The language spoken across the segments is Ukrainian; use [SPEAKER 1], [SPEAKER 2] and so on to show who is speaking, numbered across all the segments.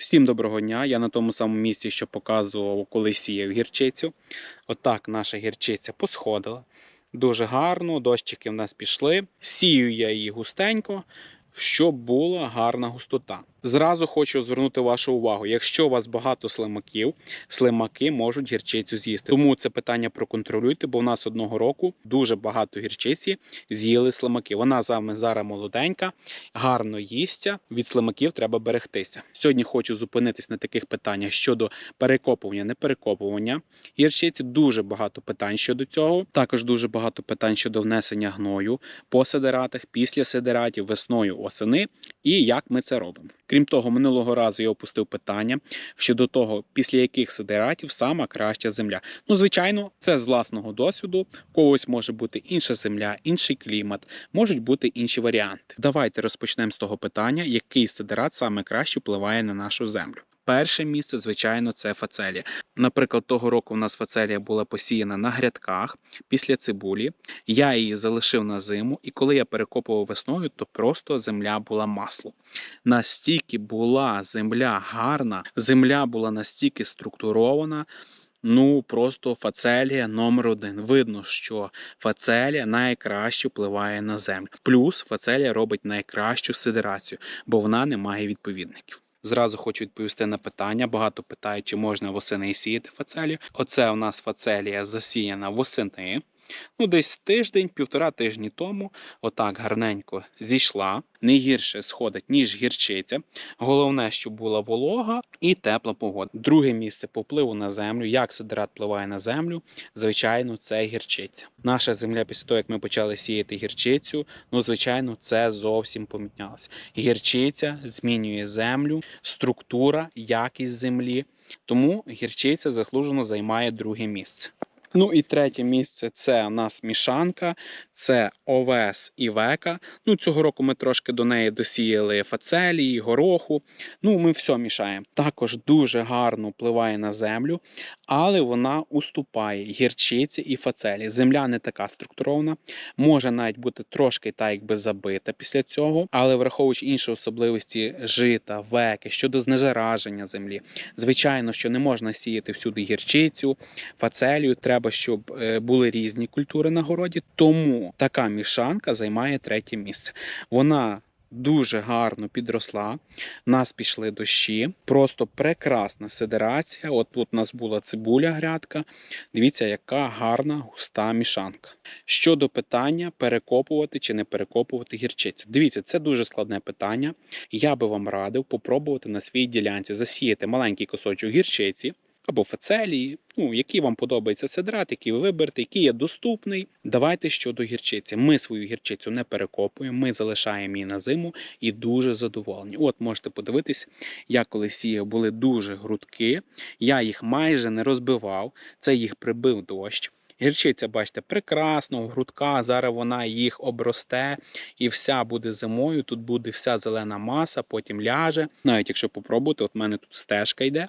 [SPEAKER 1] Всім доброго дня! Я на тому самому місці, що показував, коли сіяв гірчицю. Отак наша гірчиця посходила. Дуже гарно, дощики в нас пішли. Сію я її густенько, щоб була гарна густота. Зразу хочу звернути вашу увагу: якщо у вас багато слимаків, слимаки можуть гірчицю з'їсти. Тому це питання проконтролюйте, бо в нас одного року дуже багато гірчиці з'їли слимаки. Вона зараз молоденька, гарно їсться. Від слимаків треба берегтися. Сьогодні хочу зупинитись на таких питаннях щодо перекопування, не перекопування гірчиці. Дуже багато питань щодо цього. Також дуже багато питань щодо внесення гною по сидератах, після сидератів, весною, осени і як ми це робимо. Крім того, минулого разу я опустив питання щодо того, після яких сидератів сама краща земля. Ну, звичайно, це з власного досвіду. У когось може бути інша земля, інший клімат, можуть бути інші варіанти. Давайте розпочнемо з того питання, який сидерат саме краще впливає на нашу землю. Перше місце, звичайно, це фацелія. Наприклад, того року у нас фацелія була посіяна на грядках після цибулі. Я її залишив на зиму, і коли я перекопував весною, то просто земля була масло. Настільки була земля гарна, земля була настільки структурована. Ну, просто фацелія номер один. Видно, що фацелія найкраще впливає на землю. Плюс фацелія робить найкращу сидерацію, бо вона не має відповідників. Зразу хочу відповісти на питання. Багато питають, чи можна восени сіяти фацелію. Оце у нас фацелія засіяна восени. Ну, десь тиждень, півтора тижні тому, отак гарненько зійшла. Не гірше сходить, ніж гірчиця. Головне, щоб була волога і тепла погода. Друге місце по впливу на землю. Як сидерат впливає на землю? Звичайно, це гірчиця. Наша земля після того, як ми почали сіяти гірчицю, ну звичайно, це зовсім помінялося. Гірчиця змінює землю, структура, якість землі. Тому гірчиця заслужено займає друге місце. Ну і третє місце це у нас мішанка, це овес і века. Ну, цього року ми трошки до неї досіяли фацелії, гороху. Ну, ми все мішаємо. Також дуже гарно впливає на землю, але вона уступає гірчиці і фацелі. Земля не така структурована, може навіть бути трошки так, якби забита після цього, але враховуючи інші особливості жита, веки щодо знезараження землі. Звичайно, що не можна сіяти всюди гірчицю, фацелію. Треба, щоб е, були різні культури на городі. Тому така мішанка займає третє місце. Вона дуже гарно підросла. Нас пішли дощі. Просто прекрасна сидерація. От тут у нас була цибуля грядка. Дивіться, яка гарна густа мішанка. Щодо питання перекопувати чи не перекопувати гірчицю. Дивіться, це дуже складне питання. Я би вам радив попробувати на своїй ділянці засіяти маленький кусочок гірчиці або фацелії, ну, який вам подобається сидрат, який ви виберете, який є доступний. Давайте щодо гірчиці. Ми свою гірчицю не перекопуємо, ми залишаємо її на зиму і дуже задоволені. От можете подивитись, я коли сіяв, були дуже грудки, я їх майже не розбивав, це їх прибив дощ. Гірчиця, бачите, прекрасно, грудка, зараз вона їх обросте і вся буде зимою. Тут буде вся зелена маса, потім ляже. Навіть якщо попробувати, от в мене тут стежка йде.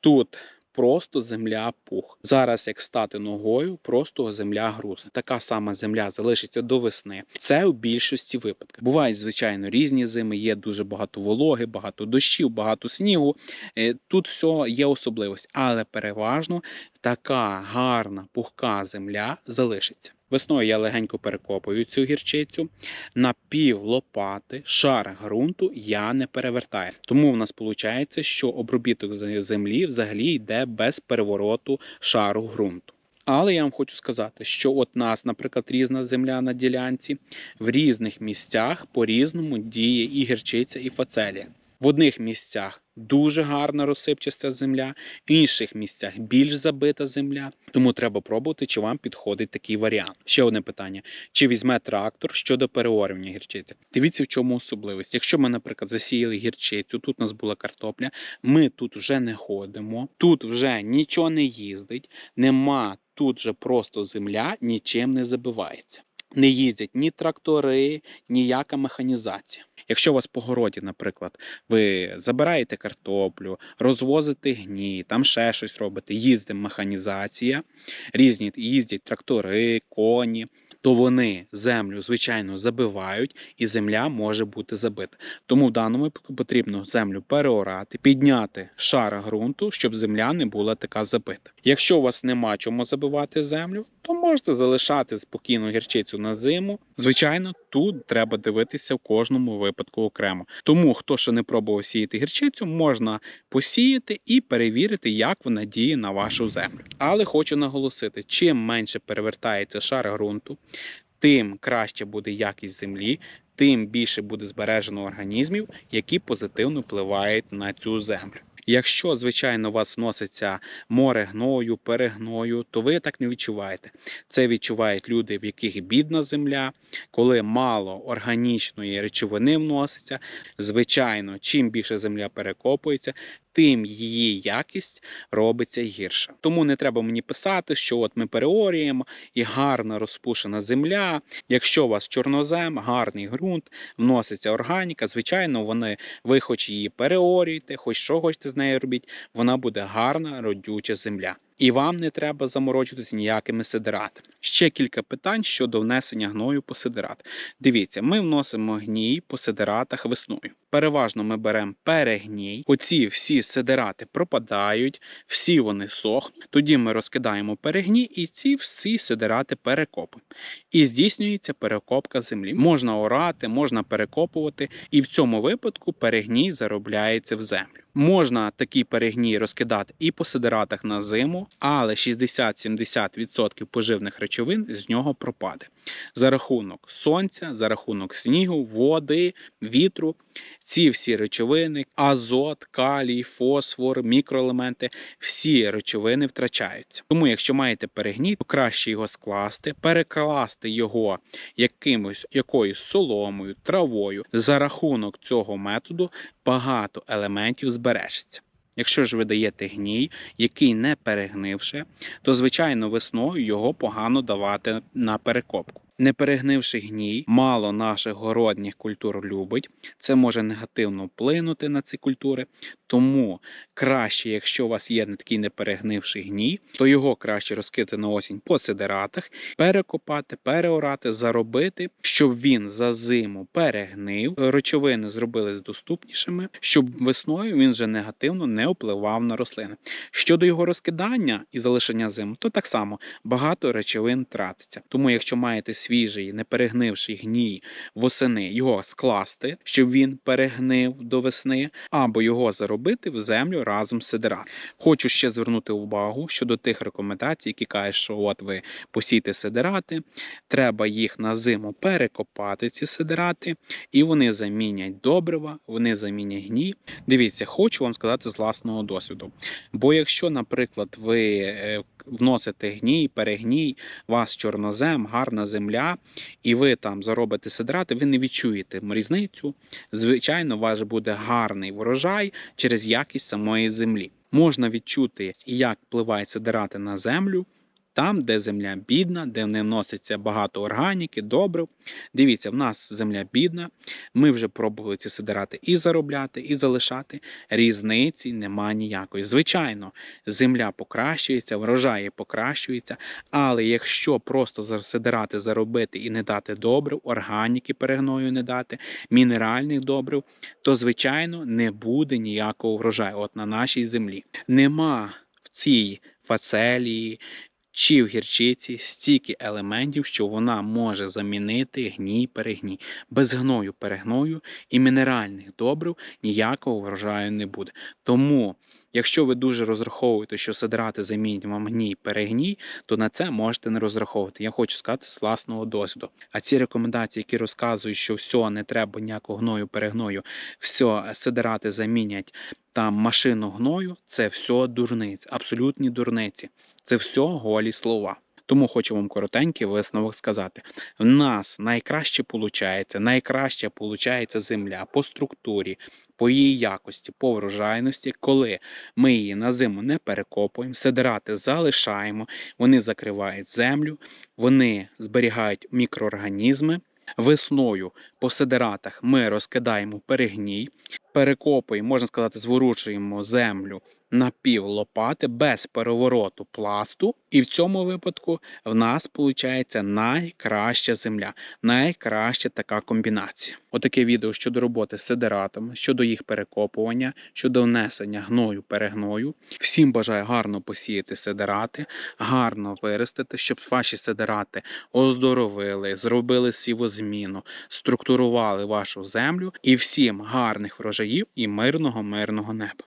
[SPEAKER 1] Тут просто земля пух. Зараз, як стати ногою, просто земля грузне. Така сама земля залишиться до весни. Це у більшості випадків. Бувають, звичайно, різні зими, є дуже багато вологи, багато дощів, багато снігу. Е, Тут все є особливість, але переважно така гарна пухка земля залишиться. Весною я легенько перекопую цю гірчицю. На пів лопати шар ґрунту я не перевертаю. Тому в нас виходить, що обробіток землі взагалі йде без перевороту шару ґрунту. Але я вам хочу сказати, що от нас, наприклад, різна земля на ділянці, в різних місцях по-різному діє і гірчиця, і фацелія. В одних місцях дуже гарна розсипчаста земля, в інших місцях більш забита земля. Тому треба пробувати, чи вам підходить такий варіант. Ще одне питання: чи візьме трактор щодо переорювання гірчиці? Дивіться, в чому особливість. Якщо ми, наприклад, засіяли гірчицю, тут у нас була картопля, ми тут вже не ходимо, тут вже нічого не їздить, нема тут же просто земля, нічим не забивається. Не їздять ні трактори, ніяка механізація. Якщо у вас по городі, наприклад, ви забираєте картоплю, розвозите гні, там ще щось робите, їздить механізація, різні їздять трактори, коні, то вони землю, звичайно, забивають, і земля може бути забита. Тому в даному випадку потрібно землю переорати, підняти шар ґрунту, щоб земля не була така забита. Якщо у вас нема чому забивати землю, то можете залишати спокійну гірчицю на зиму. Звичайно, тут треба дивитися в кожному випадку окремо. Тому хто ще не пробував сіяти гірчицю, можна посіяти і перевірити, як вона діє на вашу землю. Але хочу наголосити: чим менше перевертається шар ґрунту, тим краще буде якість землі, тим більше буде збережено організмів, які позитивно впливають на цю землю. Якщо, звичайно, у вас вноситься море гною, перегною, то ви так не відчуваєте. Це відчувають люди, в яких бідна земля, коли мало органічної речовини вноситься. Звичайно, чим більше земля перекопується, тим її якість робиться гірша. Тому не треба мені писати, що от ми переорюємо і гарна розпушена земля. Якщо у вас чорнозем, гарний ґрунт, вноситься органіка, звичайно, вони, ви хоч її переорюєте, хоч що хочете з нею робіть, вона буде гарна, родюча земля. І вам не треба заморочуватися ніякими сидератами. Ще кілька питань щодо внесення гною по сидерат. Дивіться, ми вносимо гній по сидератах весною. Переважно ми беремо перегній. Оці всі сидерати пропадають, всі вони сохнуть. Тоді ми розкидаємо перегній і ці всі сидерати перекопуємо. І здійснюється перекопка землі. Можна орати, можна перекопувати, і в цьому випадку перегній заробляється в землю. Можна такий перегній розкидати і по сидератах на зиму, але 60-70% поживних речовин з нього пропаде. За рахунок сонця, за рахунок снігу, води, вітру. Ці всі речовини, азот, калій, фосфор, мікроелементи, всі речовини втрачаються. Тому, якщо маєте перегній, то краще його скласти, перекласти його якимось якоюсь соломою, травою. За рахунок цього методу багато елементів збережеться. Якщо ж ви даєте гній, який не перегнивши, то звичайно весною його погано давати на перекопку. Не перегнивши гній, мало наших городніх культур любить. Це може негативно вплинути на ці культури. Тому краще, якщо у вас є не такий неперегнивший гній, то його краще розкити на осінь по сидератах, перекопати, переорати, заробити, щоб він за зиму перегнив, речовини зробились доступнішими, щоб весною він вже негативно не впливав на рослини. Щодо його розкидання і залишення зиму, то так само багато речовин тратиться. Тому, якщо маєте свіжий, не перегнивший гній восени, його скласти, щоб він перегнив до весни, або його заробити в землю разом з сидератом. Хочу ще звернути увагу щодо тих рекомендацій, які кажуть, що от ви посійте сидерати, треба їх на зиму перекопати, ці сидерати, і вони замінять добрива, вони замінять гній. Дивіться, хочу вам сказати з власного досвіду. Бо якщо, наприклад, ви е, вносите гній, перегній, вас чорнозем, гарна земля, і ви там заробите сидрати, ви не відчуєте різницю. Звичайно, у вас буде гарний врожай через якість самої землі. Можна відчути, як впливають сидирати на землю. Там, де земля бідна, де не вноситься багато органіки, добрив. Дивіться, в нас земля бідна. Ми вже пробували ці сидирати і заробляти, і залишати. Різниці нема ніякої. Звичайно, земля покращується, врожаї покращуються. Але якщо просто за- сидирати заробити і не дати добрив, органіки перегною не дати, мінеральних добрив, то звичайно не буде ніякого врожаю. От на нашій землі нема в цій фацелії чи в гірчиці стільки елементів, що вона може замінити гній перегній. Без гною перегною і мінеральних добрив ніякого врожаю не буде. Тому, якщо ви дуже розраховуєте, що сидрати замінять вам гній перегній, то на це можете не розраховувати. Я хочу сказати з власного досвіду. А ці рекомендації, які розказують, що все, не треба ніякого гною перегною, все, сидирати замінять там машину гною, це все дурниць, абсолютні дурниці. Це все голі слова. Тому хочу вам коротенький висновок сказати. В нас найкраще виходить, найкраще виходить земля по структурі, по її якості, по врожайності, коли ми її на зиму не перекопуємо, сидирати залишаємо, вони закривають землю, вони зберігають мікроорганізми. Весною по сидератах ми розкидаємо перегній, перекопуємо, можна сказати, зворушуємо землю на пів лопати без перевороту пласту, І в цьому випадку в нас виходить найкраща земля, найкраща така комбінація. Отаке відео щодо роботи з сидератами, щодо їх перекопування, щодо внесення гною, перегною. Всім бажаю гарно посіяти сидерати, гарно виростити, щоб ваші сидерати оздоровили, зробили сівозміну, структурували вашу землю і всім гарних врожаїв і мирного мирного неба.